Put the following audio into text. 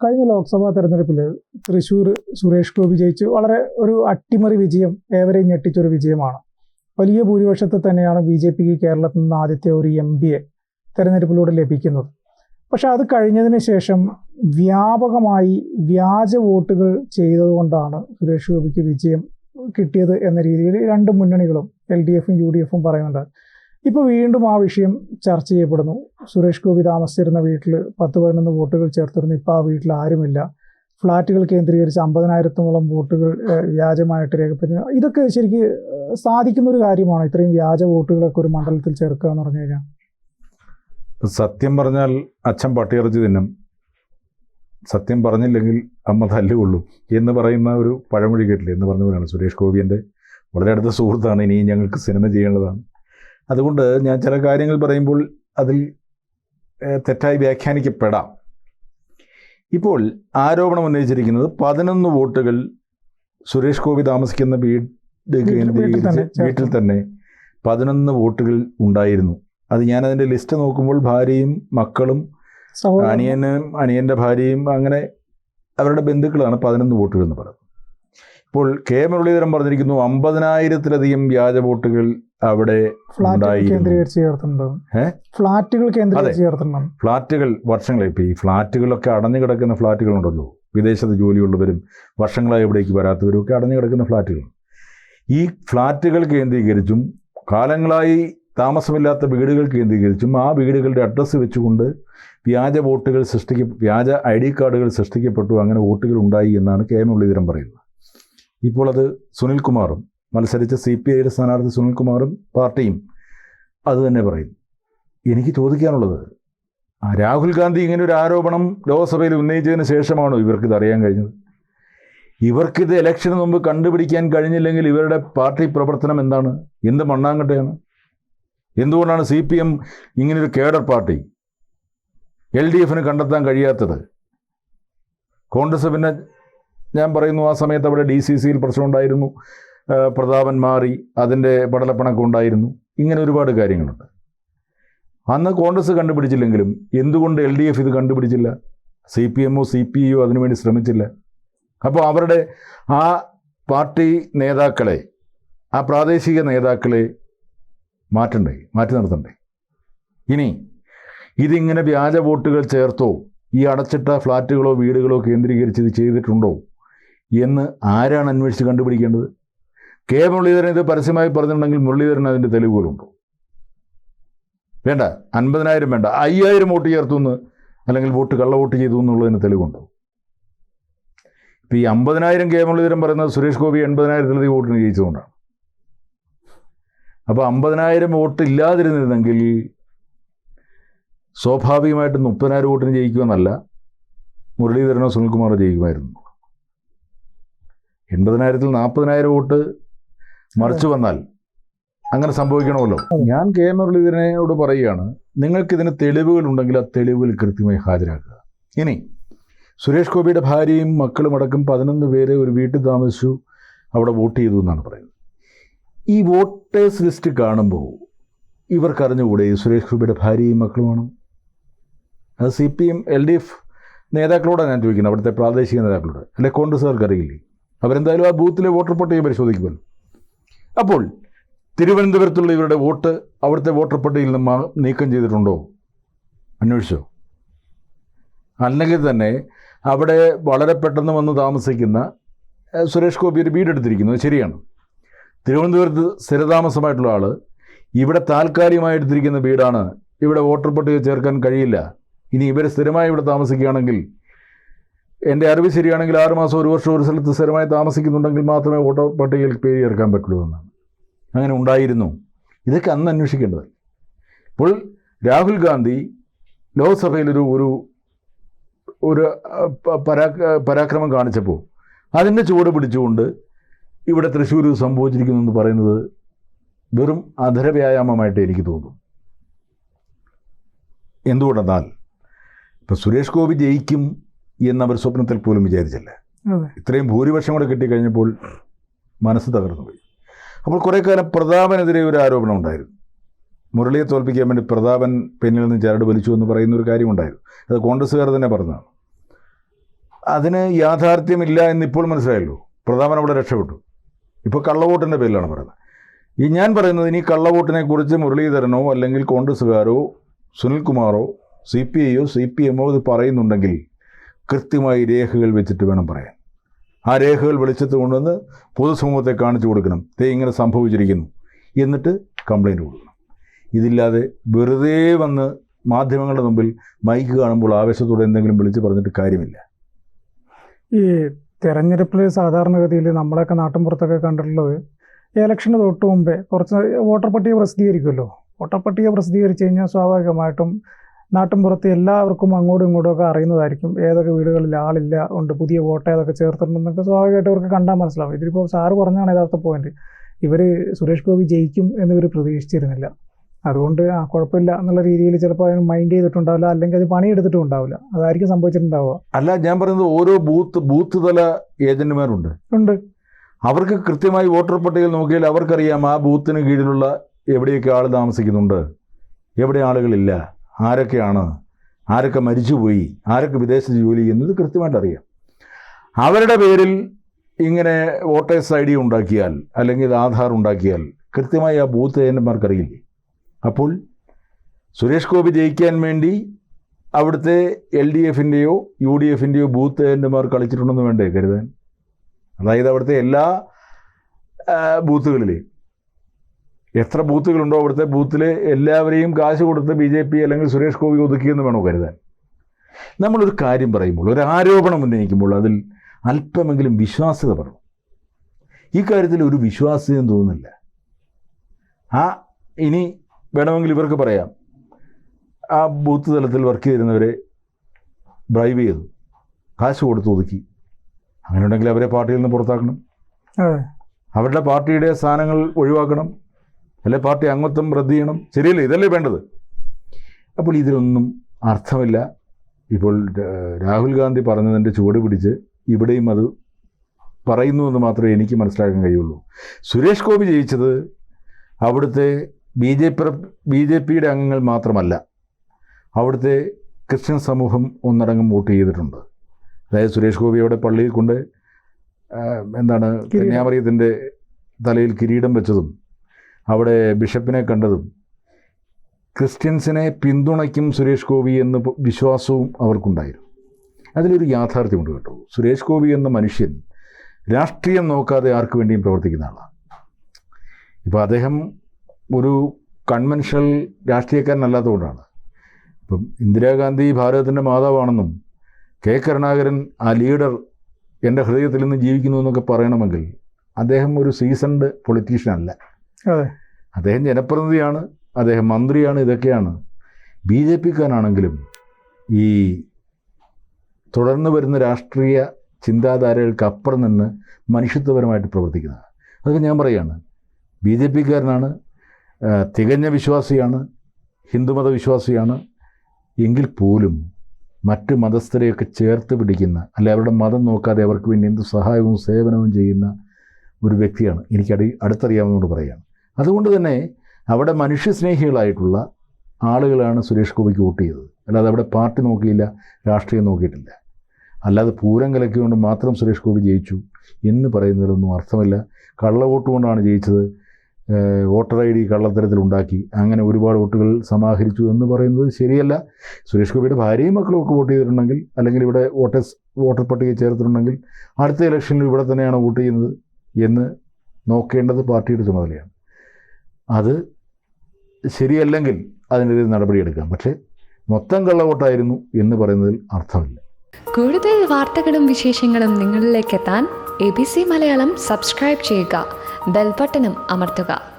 കഴിഞ്ഞ ലോക്സഭാ തെരഞ്ഞെടുപ്പിൽ തൃശൂർ സുരേഷ് ഗോപി ജയിച്ച്. വളരെ ഒരു അട്ടിമറി വിജയം ഏവരെയും ഞെട്ടിച്ചൊരു വിജയമാണ്. വലിയ ഭൂരിപക്ഷത്തിൽ തന്നെയാണ് ബി ജെ പിക്ക് കേരളത്തിൽ നിന്ന് ആദ്യത്തെ ഒരു എം എ തെരഞ്ഞെടുപ്പിലൂടെ ലഭിക്കുന്നത്. പക്ഷെ അത് കഴിഞ്ഞതിന് ശേഷം വ്യാപകമായി വ്യാജ വോട്ടുകൾ ചെയ്തതുകൊണ്ടാണ് സുരേഷ് ഗോപിക്ക് വിജയം കിട്ടിയത് എന്ന രീതിയിൽ രണ്ട് മുന്നണികളും എൽ ഡി എഫും യു ഡി എഫും പറയുന്നുണ്ട്. ഇപ്പോൾ വീണ്ടും ആ വിഷയം ചർച്ച ചെയ്യപ്പെടുന്നു. സുരേഷ് ഗോപി താമസിച്ചിരുന്ന വീട്ടിൽ പത്ത് പതിനൊന്ന് വോട്ടുകൾ ചേർത്തിരുന്നു. ഇപ്പോൾ ആ വീട്ടിൽ ആരുമില്ല. ഫ്ലാറ്റുകൾ കേന്ദ്രീകരിച്ച് അമ്പതിനായിരത്തോളം വോട്ടുകൾ വ്യാജമായിട്ട് രേഖപ്പെടുത്തി. ഇതൊക്കെ ശരിക്ക് സാധിക്കുന്ന ഒരു കാര്യമാണ്? ഇത്രയും വ്യാജ വോട്ടുകളൊക്കെ ഒരു മണ്ഡലത്തിൽ ചേർക്കുക എന്ന് പറഞ്ഞു കഴിഞ്ഞാൽ? സത്യം പറഞ്ഞാൽ അച്ഛൻ പട്ടിയിറച്ചി തിന്നും. സത്യം പറഞ്ഞില്ലെങ്കിൽ അമ്മ തല്ലുകൊള്ളും എന്ന് പറയുന്ന ഒരു പഴമൊഴി കേട്ടില്ലേ? എന്ന് പറഞ്ഞ പോലെയാണ് സുരേഷ് ഗോപിന്റെ വളരെ അടുത്ത സുഹൃത്താണ്. ഇനിയും ഞങ്ങൾക്ക് സിനിമ ചെയ്യേണ്ടതാണ്. അതുകൊണ്ട് ഞാൻ ചില കാര്യങ്ങൾ പറയുമ്പോൾ അതിൽ തെറ്റായി വ്യാഖ്യാനിക്കപ്പെടാം. ഇപ്പോൾ ആരോപണം ഉന്നയിച്ചിരിക്കുന്നത് പതിനൊന്ന് വോട്ടുകൾ സുരേഷ് ഗോപി താമസിക്കുന്ന വീട് വീട്ടിൽ കേന്ദ്രീകരിച്ച് തന്നെ ചേർത്ത്. വീട്ടിൽ തന്നെ പതിനൊന്ന് വോട്ടുകൾ ഉണ്ടായിരുന്നു. അത് ഞാൻ അതിന്റെ ലിസ്റ്റ് നോക്കുമ്പോൾ ഭാര്യയും മക്കളും അനിയനും അനിയന്റെ ഭാര്യയും അങ്ങനെ അവരുടെ ബന്ധുക്കളാണ് പതിനൊന്ന് വോട്ടുകൾ എന്ന് പറയുന്നത്. ഇപ്പോൾ കെ മുരളീധരൻ പറഞ്ഞിരിക്കുന്നു അമ്പതിനായിരത്തിലധികം വ്യാജ വോട്ടുകൾ അവിടെ ഫ്ലാറ്റുകൾ. കേന്ദ്രീകരിച്ച് ഫ്ലാറ്റുകൾ വർഷങ്ങളായി. ഇപ്പോൾ ഈ ഫ്ളാറ്റുകളൊക്കെ അടഞ്ഞു കിടക്കുന്ന ഫ്ലാറ്റുകളുണ്ടല്ലോ. വിദേശത്ത് ജോലിയുള്ളവരും വർഷങ്ങളായി ഇവിടേക്ക് വരാത്തവരും ഒക്കെ അടഞ്ഞു കിടക്കുന്ന ഫ്ലാറ്റുകൾ. ഈ ഫ്ലാറ്റുകൾ കേന്ദ്രീകരിച്ചും കാലങ്ങളായി താമസമില്ലാത്ത വീടുകൾ കേന്ദ്രീകരിച്ചും ആ വീടുകളുടെ അഡ്രസ്സ് വെച്ചുകൊണ്ട് വ്യാജ വോട്ടുകൾ സൃഷ്ടിക്ക വ്യാജ ഐ ഡി കാർഡുകൾ സൃഷ്ടിക്കപ്പെട്ടു അങ്ങനെ വോട്ടുകൾ ഉണ്ടായി എന്നാണ് കെ എം മുരളീധരൻ പറയുന്നത്. ഇപ്പോൾ അത് സുനിൽകുമാറും മത്സരിച്ച സി പി ഐയുടെ സ്ഥാനാർത്ഥി സുനിൽകുമാറും പാർട്ടിയും അത് തന്നെ പറയും. എനിക്ക് ചോദിക്കാനുള്ളത് രാഹുൽ ഗാന്ധി ഇങ്ങനെ ഒരു ആരോപണം ലോക്സഭയിൽ ഉന്നയിച്ചതിന് ശേഷമാണോ ഇവർക്കിത് അറിയാൻ കഴിഞ്ഞത്? ഇവർക്കിത് ഇലക്ഷന് മുമ്പ് കണ്ടുപിടിക്കാൻ കഴിഞ്ഞില്ലെങ്കിൽ ഇവരുടെ പാർട്ടി പ്രവർത്തനം എന്താണ്? എന്ത് മണ്ണാങ്കട്ടയാണ്? എന്തുകൊണ്ടാണ് സി പി എം ഇങ്ങനൊരു കേഡർ പാർട്ടി എൽ ഡി എഫിന് കണ്ടെത്താൻ കഴിയാത്തത്? കോൺഗ്രസ് പിന്നെ ഞാൻ പറയുന്നു ആ സമയത്ത് അവിടെ ഡി സി സിയിൽ പ്രശ്നമുണ്ടായിരുന്നു. പ്രതാപൻ മാറി അതിന്റെ പടലപ്പണക്കം ഉണ്ടായിരുന്നു. ഇങ്ങനെ ഒരുപാട് കാര്യങ്ങളുണ്ട്. അന്ന് കോൺഗ്രസ് കണ്ടുപിടിച്ചില്ലെങ്കിലും എന്തുകൊണ്ട് എൽ ഡി എഫ് ഇത് കണ്ടുപിടിച്ചില്ല? സി പി എമ്മോ സി പി ഐയോ അതിനുവേണ്ടി ശ്രമിച്ചില്ല. അപ്പോൾ അവരുടെ ആ പാർട്ടി നേതാക്കളെ ആ പ്രാദേശിക നേതാക്കളെ മാറ്റണ്ടേ? മാറ്റി നിർത്തണ്ടേ? ഇനി ഇതിങ്ങനെ വ്യാജ വോട്ടുകൾ ചേർത്തോ ഈ അടച്ചിട്ട ഫ്ലാറ്റുകളോ വീടുകളോ കേന്ദ്രീകരിച്ച് ഇത് ചെയ്തിട്ടുണ്ടോ? എന്ന് ആരാണ് അന്വേഷിച്ച് കണ്ടുപിടിക്കേണ്ടത്? കെ മുരളീധരൻ ഇത് പരസ്യമായി പറഞ്ഞിട്ടുണ്ടെങ്കിൽ മുരളീധരൻ അതിന്റെ തെളിവുകളുണ്ടോ വേണ്ട അൻപതിനായിരം വേണ്ട അയ്യായിരം വോട്ട് ചേർത്തു എന്ന് അല്ലെങ്കിൽ വോട്ട് കള്ള വോട്ട് ചെയ്തു എന്നുള്ളതിന് തെളിവുണ്ടോ? ഇപ്പോൾ ഈ അമ്പതിനായിരം കെ മുരളീധരൻ പറയുന്നത് സുരേഷ് ഗോപി എൺപതിനായിരത്തിലധികം വോട്ടിന് ജയിച്ചുകൊണ്ടാണ് അപ്പോൾ അമ്പതിനായിരം വോട്ട് ഇല്ലാതിരുന്നിരുന്നെങ്കിൽ സ്വാഭാവികമായിട്ടും മുപ്പതിനായിരം വോട്ടിന് ജയിക്കുമെന്നല്ല മുരളീധരനോ സുനിൽകുമാറോ ജയിക്കുമായിരുന്നു. എൺപതിനായിരത്തിൽ നാൽപ്പതിനായിരം വോട്ട് മറിച്ചു വന്നാൽ അങ്ങനെ സംഭവിക്കണമല്ലോ. ഞാൻ കെ മുരളീധരനോട് പറയുകയാണ് നിങ്ങൾക്കിതിന് തെളിവുകളുണ്ടെങ്കിൽ ആ തെളിവുകൾ കൃത്യമായി ഹാജരാക്കുക. ഇനി സുരേഷ് ഗോപിയുടെ ഭാര്യയും മക്കളും അടക്കം പതിനൊന്ന് പേര് ഒരു വീട്ടിൽ താമസിച്ചു അവിടെ വോട്ട് ചെയ്തു എന്നാണ് പറയുന്നത്. ഈ വോട്ടേഴ്സ് ലിസ്റ്റ് കാണുമ്പോൾ ഇവർക്കറിഞ്ഞുകൂടെ സുരേഷ് ഗോപിയുടെ ഭാര്യയും മക്കളുമാണ്? അത് C P M L D F നേതാക്കളോടാണ് ഞാൻ ചോദിക്കുന്നത് അവിടുത്തെ പ്രാദേശിക നേതാക്കളോട്. അല്ലെ കോൺഗ്രസ്സുകാർക്ക് അറിയില്ലേ? അവരെന്തായാലും ആ ബൂത്തിലെ വോട്ടർ പട്ടിക പരിശോധിക്കുമല്ലോ. അപ്പോൾ തിരുവനന്തപുരത്തുള്ള ഇവരുടെ വോട്ട് അവിടുത്തെ വോട്ടർ പട്ടികയിൽ നിന്ന് നീക്കം ചെയ്തിട്ടുണ്ടോ? അന്വേഷിച്ചോ? അല്ലെങ്കിൽ തന്നെ അവിടെ വളരെ പെട്ടെന്ന് വന്ന് താമസിക്കുന്ന സുരേഷ് ഗോപി ഒരു വീടെടുത്തിരിക്കുന്നു ശരിയാണ്. തിരുവനന്തപുരത്ത് സ്ഥിരതാമസമായിട്ടുള്ള ആൾ ഇവിടെ താൽക്കാലികമായി എടുത്തിരിക്കുന്ന വീടാണ് ഇവിടെ വോട്ടർ പട്ടിക ചേർക്കാൻ കഴിയില്ല. ഇനി ഇവർ സ്ഥിരമായി ഇവിടെ താമസിക്കുകയാണെങ്കിൽ എന്റെ അറിവ് ശരിയാണെങ്കിൽ ആറ് മാസം ഒരു വർഷം ഒരു സ്ഥലത്ത് സ്ഥിരമായി താമസിക്കുന്നുണ്ടെങ്കിൽ മാത്രമേ വോട്ടർ പട്ടികയിൽ പേര് ചേർക്കാൻ പറ്റുള്ളൂ എന്നാണ് അങ്ങനെ ഉണ്ടായിരുന്നു. ഇതൊക്കെ അന്ന് അന്വേഷിക്കേണ്ടത്. ഇപ്പോൾ രാഹുൽ ഗാന്ധി ലോക്സഭയിലൊരു ഒരു ഒരു പരാ പരാക്രമം കാണിച്ചപ്പോൾ അതിന്റെ ചുവട് പിടിച്ചുകൊണ്ട് ഇവിടെ തൃശ്ശൂർ സംഭവിച്ചിരിക്കുന്നു എന്ന് പറയുന്നത് വെറും അധരവ്യായാമമായിട്ട് എനിക്ക് തോന്നുന്നു. എന്തുകൊണ്ടെന്നാൽ ഇപ്പോൾ സുരേഷ് ഗോപി ജയിക്കും എന്നവർ സ്വപ്നത്തിൽ പോലും വിചാരിച്ചില്ല. ഇത്രയും ഭൂരിപക്ഷം കൂടെ കിട്ടിക്കഴിഞ്ഞപ്പോൾ മനസ്സ് തകർന്നു പോയി. അപ്പോൾ കുറേ കാലം പ്രതാപനെതിരെ ഒരു ആരോപണം ഉണ്ടായിരുന്നു. മുരളിയെ തോൽപ്പിക്കാൻ വേണ്ടി പ്രതാപൻ പെന്നിൽ നിന്ന് ചരട് വലിച്ചു എന്ന് പറയുന്ന ഒരു കാര്യം ഉണ്ടായിരുന്നു. അത് കോൺഗ്രസ്സുകാർ തന്നെ പറഞ്ഞതാണ്. അതിന് യാഥാർത്ഥ്യമില്ല എന്നിപ്പോൾ മനസ്സിലായല്ലോ. പ്രതാപൻ അവിടെ രക്ഷപ്പെട്ടു. ഇപ്പോൾ കള്ളവോട്ടിന്റെ പേരിലാണ് പറയുന്നത്. ഈ ഞാൻ പറയുന്നത് ഇനി കള്ളവോട്ടിനെ കുറിച്ച് മുരളീധരനോ അല്ലെങ്കിൽ കോൺഗ്രസ്സുകാരോ സുനിൽകുമാറോ സി പി ഐയോ സി പി എമ്മോ ഇത് പറയുന്നുണ്ടെങ്കിൽ കൃത്യമായി രേഖകൾ വെച്ചിട്ട് വേണം പറയാൻ. ആ രേഖകൾ വെളിച്ചത്ത് കൊണ്ടുവന്ന് പൊതുസമൂഹത്തെ കാണിച്ചു കൊടുക്കണം. ദേ ഇങ്ങനെ സംഭവിച്ചിരിക്കുന്നു. എന്നിട്ട് കംപ്ലൈന്റ് കൊടുക്കണം. ഇതില്ലാതെ വെറുതെ വന്ന് മാധ്യമങ്ങളുടെ മുമ്പിൽ മൈക്ക് കാണുമ്പോൾ ആവേശത്തോടെ എന്തെങ്കിലും വിളിച്ച് പറഞ്ഞിട്ട് കാര്യമില്ല. ഈ തെരഞ്ഞെടുപ്പിൽ സാധാരണഗതിയിൽ നമ്മളൊക്കെ നാട്ടിൻപുറത്തൊക്കെ കണ്ടിട്ടുള്ളത് ഇലക്ഷന് തൊട്ട് മുമ്പേ കുറച്ച് വോട്ടർ പട്ടിക പ്രസിദ്ധീകരിക്കുമല്ലോ. വോട്ടർ പട്ടിക പ്രസിദ്ധീകരിച്ച് കഴിഞ്ഞാൽ സ്വാഭാവികമായിട്ടും നാട്ടിൻപുറത്ത് എല്ലാവർക്കും അങ്ങോട്ടും ഇങ്ങോട്ടും ഒക്കെ അറിയുന്നതായിരിക്കും. ഏതൊക്കെ വീടുകളിൽ ആളില്ല ഉണ്ട് പുതിയ വോട്ട് ഏതൊക്കെ ചേർത്തിട്ടുണ്ടെന്നൊക്കെ സ്വാഭാവികമായിട്ട് അവർക്ക് കണ്ടാൽ മനസ്സിലാവും. ഇതിലിപ്പോൾ സാറ് പറഞ്ഞാണ് യഥാർത്ഥ പോയിന്റ് ഇവർ സുരേഷ് ഗോപി ജയിക്കും എന്നിവർ പ്രതീക്ഷിച്ചിരുന്നില്ല. അതുകൊണ്ട് ആ കുഴപ്പമില്ല എന്നുള്ള രീതിയിൽ ചിലപ്പോൾ അതിന് മൈൻഡ് ചെയ്തിട്ടുണ്ടാവില്ല അല്ലെങ്കിൽ അത് പണിയെടുത്തിട്ടും ഉണ്ടാവില്ല. അതായിരിക്കും സംഭവിച്ചിട്ടുണ്ടാവുക. അല്ല ഞാൻ പറയുന്നത് ഓരോ ബൂത്ത് ബൂത്ത് തല ഏജന്റുമാരുണ്ട്. ഉണ്ട്. അവർക്ക് കൃത്യമായി വോട്ടർ പട്ടികയിൽ നോക്കിയാൽ അവർക്കറിയാം ആ ബൂത്തിന് കീഴിലുള്ള എവിടെയൊക്കെ ആൾ താമസിക്കുന്നുണ്ട് എവിടെ ആളുകളില്ല. ആരൊക്കെയാണ്? ആരൊക്കെ മരിച്ചുപോയി? ആരൊക്കെ വിദേശത്ത് ജോലി ചെയ്യുന്നത് കൃത്യമായിട്ട് അറിയാം അവരുടെ പേരിൽ ഇങ്ങനെ വോട്ടേഴ്സ് ഐ ഡി ഉണ്ടാക്കിയാൽ അല്ലെങ്കിൽ ആധാർ ഉണ്ടാക്കിയാൽ കൃത്യമായി ആ ബൂത്ത് ഏജന്റുമാർക്ക് അറിയില്ലേ അപ്പോൾ സുരേഷ് ഗോപി ജയിക്കാൻ വേണ്ടി അവിടുത്തെ എൽ ഡി എഫിന്റെയോ യു ഡി എഫിന്റെയോ ബൂത്ത് ഏജന്റുമാർ കളിച്ചിട്ടുണ്ടെന്ന് വേണ്ടേ കരുതാൻ? അതായത് അവിടുത്തെ എല്ലാ ബൂത്തുകളിലെയും. എത്ര ബൂത്തുകളുണ്ടോ അവിടുത്തെ ബൂത്തിലെ എല്ലാവരെയും കാശ് കൊടുത്ത് ബി ജെ പി അല്ലെങ്കിൽ സുരേഷ് ഗോപി ഒതുക്കിയെന്ന് വേണോ കരുതാൻ? നമ്മളൊരു കാര്യം പറയുമ്പോൾ ഒരു ആരോപണം ഉന്നയിക്കുമ്പോൾ അതിൽ അല്പമെങ്കിലും വിശ്വാസ്യത പറയണം ഈ കാര്യത്തിൽ ഒരു വിശ്വാസ്യതയും തോന്നുന്നില്ല. ആ ഇനി വേണമെങ്കിൽ ഇവർക്ക് പറയാം. ആ ബൂത്ത് തലത്തിൽ വർക്ക് ചെയ്തിരുന്നവരെ ഡ്രൈവ് ചെയ്തു കാശ് കൊടുത്ത് ഒതുക്കി. അങ്ങനെയുണ്ടെങ്കിൽ അവരെ പാർട്ടിയിൽ നിന്ന് പുറത്താക്കണം. അവരുടെ പാർട്ടിയുടെ സ്ഥാനങ്ങൾ ഒഴിവാക്കണം. അല്ലെ? പാർട്ടി അംഗത്വം റദ്ദ് ചെയ്യണം. ശരിയല്ലേ? ഇതല്ലേ വേണ്ടത്? അപ്പോൾ ഇതിലൊന്നും അർത്ഥമില്ല. ഇപ്പോൾ രാഹുൽ ഗാന്ധി പറഞ്ഞതിന്റെ ചുവട് പിടിച്ച് ഇവിടെയും അത് പറയുന്നു എന്ന് മാത്രമേ എനിക്ക് മനസ്സിലാക്കാൻ കഴിയുള്ളൂ. സുരേഷ് ഗോപി ജയിച്ചത് അവിടുത്തെ B J P B J പിയുടെ അംഗങ്ങൾ മാത്രമല്ല അവിടുത്തെ ക്രിസ്ത്യൻ സമൂഹം ഒന്നടങ്കം വോട്ട് ചെയ്തിട്ടുണ്ട്. അതായത് സുരേഷ് ഗോപി അവിടെ പള്ളിയിൽ കൊണ്ട് എന്താണ്. കന്യാമറിയത്തിന്റെ തലയിൽ കിരീടം വെച്ചതും അവിടെ ബിഷപ്പിനെ കണ്ടതും ക്രിസ്ത്യൻസിനെ പിന്തുണയ്ക്കും സുരേഷ് ഗോപി എന്ന് വിശ്വാസവും അവർക്കുണ്ടായിരുന്നു. അതിലൊരു യാഥാർത്ഥ്യമുണ്ട് കേട്ടോ. സുരേഷ് ഗോപി എന്ന മനുഷ്യൻ രാഷ്ട്രീയം നോക്കാതെ ആർക്കു വേണ്ടിയും പ്രവർത്തിക്കുന്ന ആളാണ്. ഇപ്പോൾ അദ്ദേഹം ഒരു കൺവെൻഷണൽ രാഷ്ട്രീയക്കാരനല്ലാത്തതുകൊണ്ടാണ്. ഇപ്പം ഇന്ദിരാഗാന്ധി ഭാരതത്തിന്റെ മാതാവാണെന്നും കെ കരുണാകരൻ ആ ലീഡർ എന്റെ ഹൃദയത്തിൽ നിന്ന് ജീവിക്കുന്നു എന്നൊക്കെ പറയണമെങ്കിൽ അദ്ദേഹം ഒരു സീസൺഡ് പൊളിറ്റീഷ്യൻ അല്ല. അതെ അദ്ദേഹം ജനപ്രതിനിധിയാണ് അദ്ദേഹം മന്ത്രിയാണ് ഇതൊക്കെയാണ്. ബി ജെ പിക്കാരാണെങ്കിലും ഈ തുടർന്ന് വരുന്ന രാഷ്ട്രീയ ചിന്താധാരകൾക്ക് അപ്പുറം നിന്ന് മനുഷ്യത്വപരമായിട്ട് പ്രവർത്തിക്കുന്നത്. അതൊക്കെ ഞാൻ പറയുകയാണ്. ബി ജെ പിക്കാരനാണ് തികഞ്ഞ വിശ്വാസിയാണ് ഹിന്ദുമത വിശ്വാസിയാണ് എങ്കിൽ പോലും മറ്റ് മതസ്ഥരെയൊക്കെ ചേർത്ത് പിടിക്കുന്ന അല്ലെ അവരുടെ മതം നോക്കാതെ അവർക്ക് വേണ്ടി എന്ത് സഹായവും സേവനവും ചെയ്യുന്ന ഒരു വ്യക്തിയാണ്. എനിക്ക് അടി അടുത്തറിയാവുന്നതുകൊണ്ട് പറയുകയാണ്. അതുകൊണ്ട് തന്നെ അവിടെ മനുഷ്യസ്നേഹികളായിട്ടുള്ള ആളുകളാണ് സുരേഷ് ഗോപിക്ക് വോട്ട് ചെയ്തത്. അല്ലാതെ അവിടെ പാർട്ടി നോക്കിയില്ല രാഷ്ട്രീയം നോക്കിയിട്ടില്ല. അല്ലാതെ പൂരം കലക്കിക്കൊണ്ട് മാത്രം സുരേഷ് ഗോപി ജയിച്ചു എന്ന് പറയുന്നതിലൊന്നും അർത്ഥമില്ല. കള്ളവോട്ട് കൊണ്ടാണ് ജയിച്ചത്. വോട്ടർ ഐ ഡി കള്ളത്തരത്തിൽ ഉണ്ടാക്കി. അങ്ങനെ ഒരുപാട് വോട്ടുകൾ സമാഹരിച്ചു എന്ന് പറയുന്നത് ശരിയല്ല. സുരേഷ് ഗോപിയുടെ ഭാര്യയും മക്കളും ഒക്കെ വോട്ട് ചെയ്തിട്ടുണ്ടെങ്കിൽ അല്ലെങ്കിൽ ഇവിടെ വോട്ടേഴ്സ് വോട്ടർ പട്ടിക ചേർത്തിട്ടുണ്ടെങ്കിൽ അടുത്ത ഇലക്ഷനിൽ ഇവിടെ തന്നെയാണ് വോട്ട് ചെയ്യുന്നത് എന്ന് നോക്കേണ്ടത് പാർട്ടിയുടെ ചുമതലയാണ്. അത് ശരിയല്ലെങ്കിൽ അതിനെതിരെ നടപടിയെടുക്കാം. പക്ഷേ മൊത്തം കള്ളവോട്ടായിരുന്നു എന്ന് പറയുന്നതിൽ അർത്ഥമില്ല. കൂടുതൽ വാർത്തകളും വിശേഷങ്ങളും നിങ്ങളിലേക്ക് എത്താൻ A B C Malayalam subscribe ചെയ്യുക. ബെൽബട്ടനും അമർത്തുക.